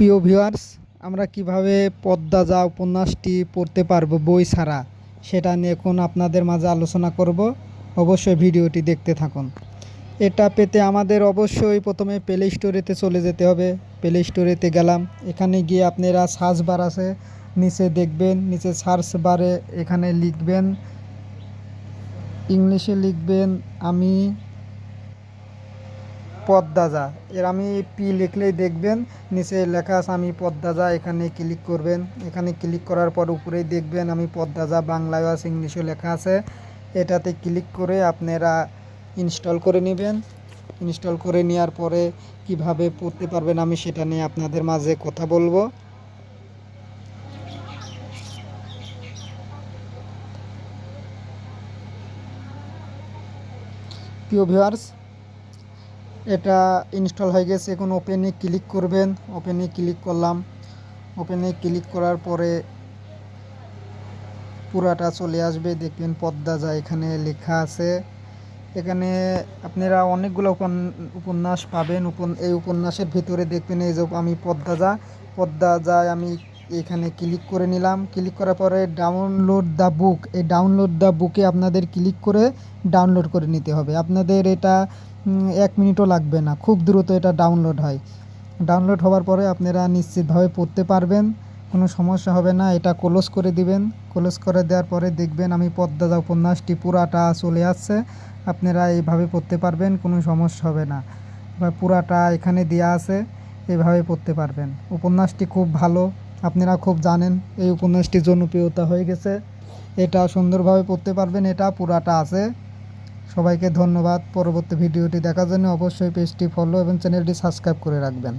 প্রিয় ভিউয়ার্স, আমরা কীভাবে পদ্মা যা উপন্যাসটি পড়তে পারব বই ছাড়া, সেটা নিয়ে এখন আপনাদের মাঝে আলোচনা করব। অবশ্যই ভিডিওটি দেখতে থাকুন। এটা পেতে আমাদের অবশ্যই প্রথমে প্লে স্টোরেতে চলে যেতে হবে। প্লে স্টোরেতে গেলাম। এখানে গিয়ে আপনারা সার্চ বার আছে। নিচে দেখবেন, নিচে সার্চ বারে এখানে লিখবেন ইংলিশে লিখবেন, আমি পদ্মাজা। এর আমি পি লিখলেই দেখবেন, নিচে লেখা আছে আমি পদ্মাজা, এখানে ক্লিক করবেন। এখানে ক্লিক করার পর উপরেই দেখবেন আমি পদ্মাজা বাংলায় আছে ইংলিশে লেখা আছে। এটাতে ক্লিক করে আপনারা ইনস্টল করে নেবেন। ইনস্টল করে নেওয়ার পরে কীভাবে পড়তে পারবেন আমি সেটা নিয়ে আপনাদের মাঝে কথা বলব। প্রিয় ভিউয়ার্স এটা ইনস্টল হয়ে গেছে। এখন ওপেনে ক্লিক করবেন। ওপেনে ক্লিক করলাম। ওপেনে ক্লিক করার পরে পুরাটা চলে আসবে। দেখবেন পদ্মা যা এখানে লেখা আছে। এখানে আপনারা অনেকগুলো উপন- উপন্যাস পাবেন। এই উপন্যাসের ভিতরে দেখবেন এই যে আমি পদ্মা যা, পদ্মা যায় আমি এখানে ক্লিক করে নিলাম। ক্লিক করার পরে ডাউনলোড দ্য বুক এই ডাউনলোড দ্য বুকে আপনাদের ক্লিক করে ডাউনলোড করে নিতে হবে। আপনাদের এটা এক মিনিটও লাগবে না। খুব দ্রুত এটা ডাউনলোড হয়। ডাউনলোড হওয়ার পরে আপনারা নিশ্চিতভাবে পড়তে পারবেন, কোনো সমস্যা হবে না। এটা ক্লোজ করে দিবেন। ক্লোজ করে দেওয়ার পরে দেখবেন আমি পদ্মা পদ্মাদা উপন্যাসটি পুরাটা চলে আসছে। আপনারা এইভাবে পড়তে পারবেন, কোনো সমস্যা হবে না। বা পুরাটা এখানে দেওয়া আছে, এভাবে পড়তে পারবেন। উপন্যাসটি খুব ভালো, আপনারা খুব জানেন, এই উপন্যাসটি জনপ্রিয়তা হয়ে গেছে। এটা সুন্দরভাবে পড়তে পারবেন, এটা পুরাটা আছে। সবাইকে ধন্যবাদ। পরবর্তী ভিডিওটি দেখার জন্য অবশ্যই পেজটি ফলো এবং চ্যানেলটি সাবস্ক্রাইব করে রাখবেন।